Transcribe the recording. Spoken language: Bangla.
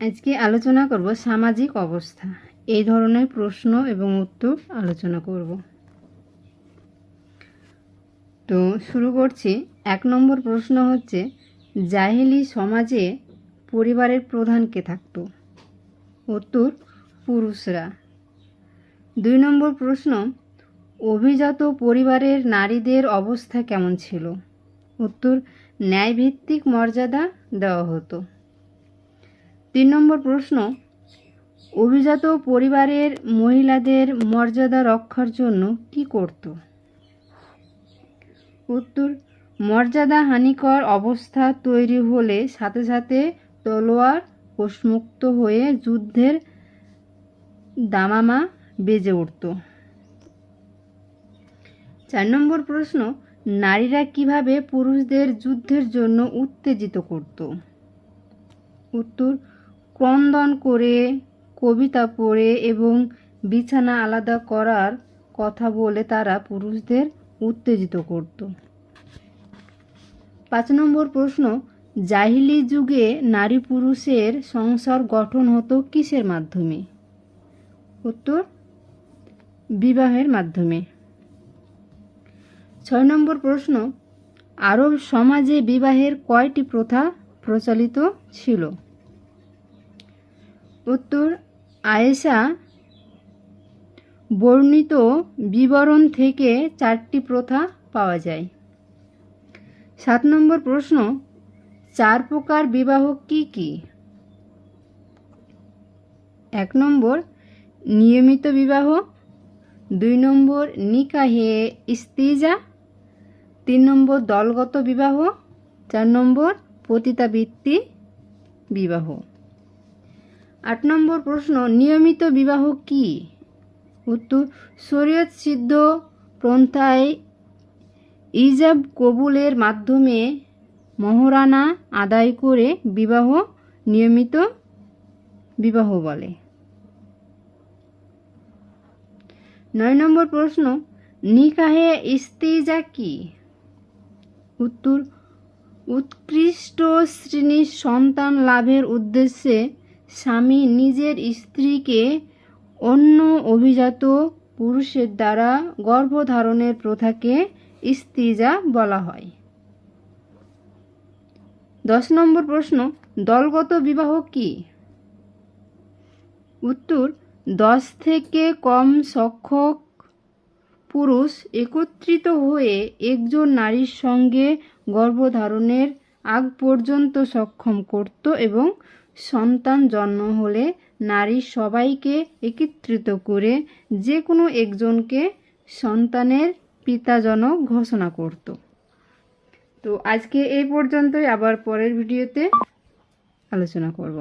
আজকে আলোচনা করব সামাজিক অবস্থা। এই ধরনের প্রশ্ন এবং উত্তর আলোচনা করব। তো শুরু করছি। এক নম্বর প্রশ্ন হচ্ছে, জাহেলি সমাজে পরিবারের প্রধান কে থাকতো? উত্তর, পুরুষরা। দুই নম্বর প্রশ্ন, অভিজাত পরিবারের নারীদের অবস্থা কেমন ছিল? উত্তর, ন্যায়ভিত্তিক মর্যাদা দেওয়া হতো। তিন নম্বর প্রশ্ন, অভিজাত পরিবারের মহিলাদের মর্যাদা রক্ষার জন্য কি করত? উত্তর, মর্যাদা হানিকর অবস্থা তৈরি হলে সাথে সাথে তলোয়ার কোষমুক্ত হয়ে যুদ্ধের দামামা বেজে উঠত। চার নম্বর প্রশ্ন, নারীরা কীভাবে পুরুষদের যুদ্ধের জন্য উত্তেজিত করত? উত্তর ক্রন্দন করে, কবিতা পড়ে এবং বিছানা আলাদা করার কথা বলে তারা পুরুষদের উত্তেজিত করত। পাঁচ নম্বর প্রশ্ন, জাহিলি যুগে নারী পুরুষের সংসার গঠন হতো কিসের মাধ্যমে? উত্তর, বিবাহের মাধ্যমে। ছয় নম্বর প্রশ্ন, আরব সমাজে বিবাহের কয়টি প্রথা প্রচলিত ছিল? উত্তর, আয়েশা বর্ণিত বিবরণ থেকে চারটি প্রথা পাওয়া যায়। সাত নম্বর প্রশ্ন, চার প্রকার বিবাহ কি কি? এক নম্বর, নিয়মিত বিবাহ। দুই নম্বর, নিকাহে ইস্তিজা। তিন নম্বর, দলগত বিবাহ। চার নম্বর, পতিতাবৃত্তি বিবাহ। আট নম্বর প্রশ্ন, নিয়মিত বিবাহ কি? উত্তর, শরীয়ত সিদ্ধ পন্থায় ইজাব কবুলের মাধ্যমে মহারানা আদায় করে বিবাহ, নিয়মিত বিবাহ বলে। নয় নম্বর প্রশ্ন, নিকাহে ইস্তিজা কি? উত্তর, উৎকৃষ্ট শ্রেণির সন্তান লাভের উদ্দেশ্যে স্বামী নিজের স্ত্রীকে অন্য অভিজাত পুরুষের দ্বারা গর্ভধারণের প্রথাকে স্ত্রীজা বলা হয়। দশ নম্বর প্রশ্ন, দলগত বিবাহ কি? উত্তর, দশ থেকে কম সংখ্যক পুরুষ একত্রিত হয়ে একজন নারীর সঙ্গে গর্ভধারণের আগ পর্যন্ত সক্ষম করত এবং সন্তান জন্ম হলে নারী সবাইকে একত্রিত করে যে কোনো একজনকে সন্তানের পিতাজনক ঘোষণা করত। তো আজকে এই পর্যন্তই, আবার পরের ভিডিওতে আলোচনা করব।